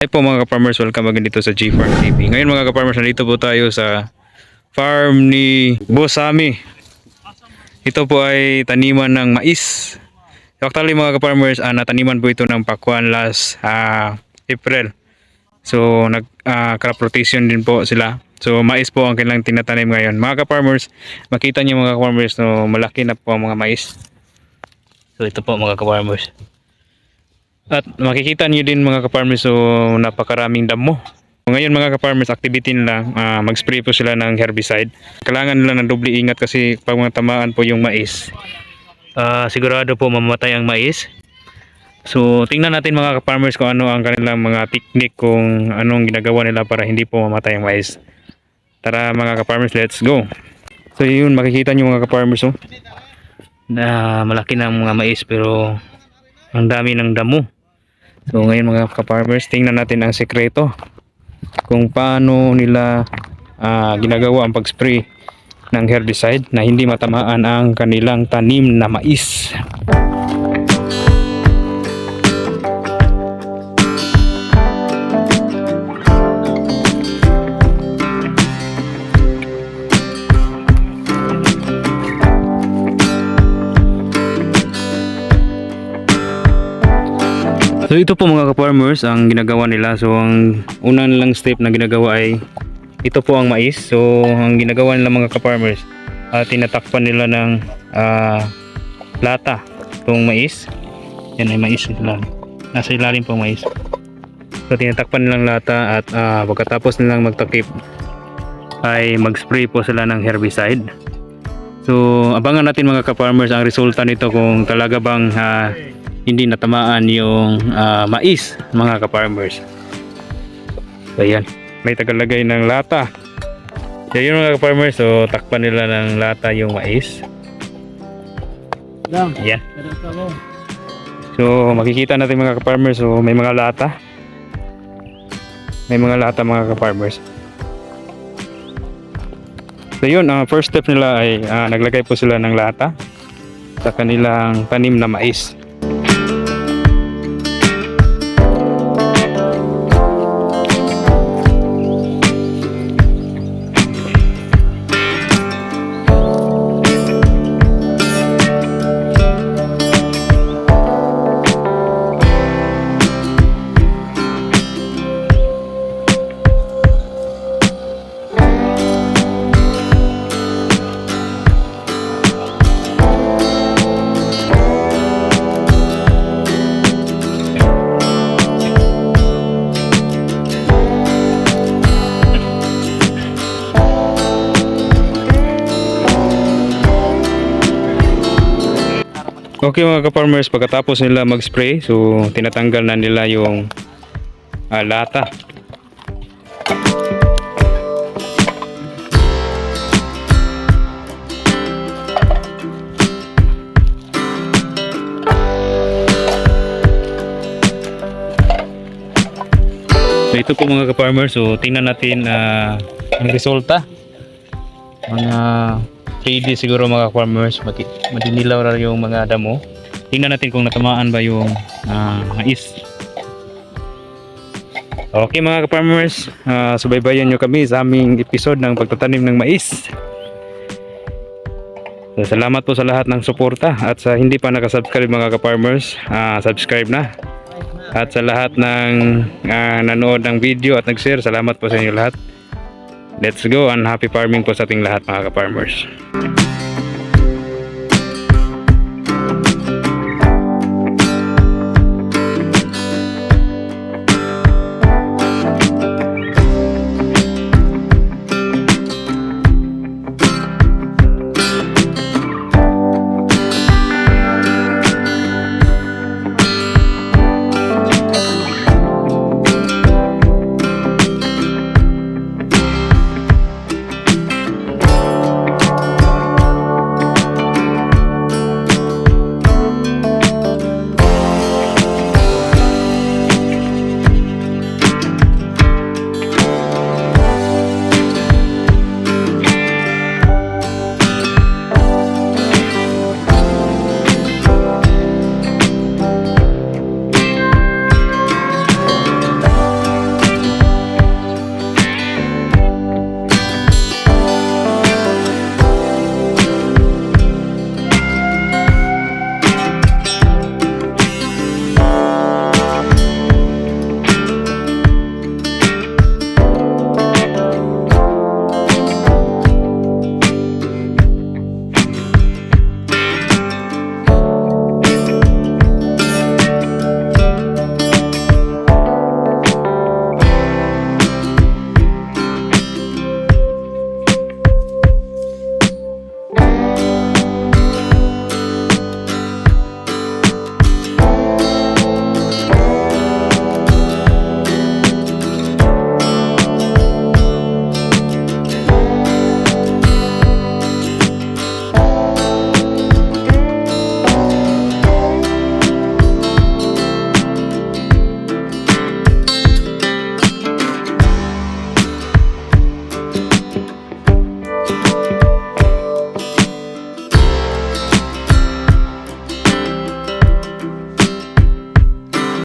Hi po mga ka-farmers, welcome again dito sa G-Farm TV. Ngayon mga ka-farmers, nandito po tayo sa farm ni Boss Sami. Ito po ay taniman ng mais. Actually mga ka-farmers, ah, nataniman po ito ng pakwan last ah, April. So nag ah, crop rotation din po sila. So mais po ang kanilang tinatanim ngayon. Mga ka-farmers, makita niyo mga ka-farmers no malaki na po ang mga mais. So ito po mga ka-farmers. At makikita niyo din mga ka-farmers so napakaraming damo. Ngayon mga ka-farmers activity nila ah, mag-spray po sila ng herbicide. Kailangan nila ng doble ingat kasi pag mga tamaan po yung mais ah, sigurado po mamatay ang mais. So tingnan natin mga ka-farmers kung ano ang kanilang mga technique kung anong ginagawa nila para hindi po mamatay ang mais. Tara mga ka-farmers let's go. So yun makikita niyo mga ka-farmers oh, na malaki na ang mga mais pero ang dami ng damo. So ngayon mga ka-farmers, tingnan natin ang sekreto kung paano nila ah, ginagawa ang pag-spray ng herbicide na hindi matamaan ang kanilang tanim na mais. So ito po mga ka-farmers ang ginagawa nila. So ang una nilang step na ginagawa ay ito po ang mais. So ang ginagawa nila mga ka-farmers, ah, tinatakpan nila ng ah, lata itong mais. Yan ay mais nila. Nasa ilalim po mais. So tinatakpan nilang lata at ah, pagkatapos nilang magtakip ay mag-spray po sila ng herbicide. So abangan natin mga ka-farmers ang resulta nito kung talaga bang ah, hindi natamaan yung ah, mais mga ka-farmers. So yan, may tagalagay ng lata. So yun mga ka-farmers, so takpan nila ng lata yung mais. Lang, Yan. So makikita natin mga ka-farmers, so may mga lata. May mga lata mga ka-farmers. So yun, ang first step nila ay ah, naglagay po sila ng lata sa kanilang tanim na mais. Okay mga ka-farmers, pagkatapos nila mag-spray, so tinatanggal na nila yung ah, lata. So ito po mga ka-farmers, so tingnan natin ah, ang resulta. Mga 3D siguro mga farmers, madinilaw na yung mga damo. Tingnan natin kung natamaan ba yung ah, mais. Okay mga ka-farmers, ah, subaybayan nyo kami sa aming episode ng pagtatanim ng mais. So, salamat po sa lahat ng suporta at sa hindi pa nakasubscribe mga ka-farmers, ah, subscribe na. At sa lahat ng ah, nanood ng video at nag-share, salamat po sa inyo lahat. Let's go and happy farming po sa ating lahat mga ka-farmers.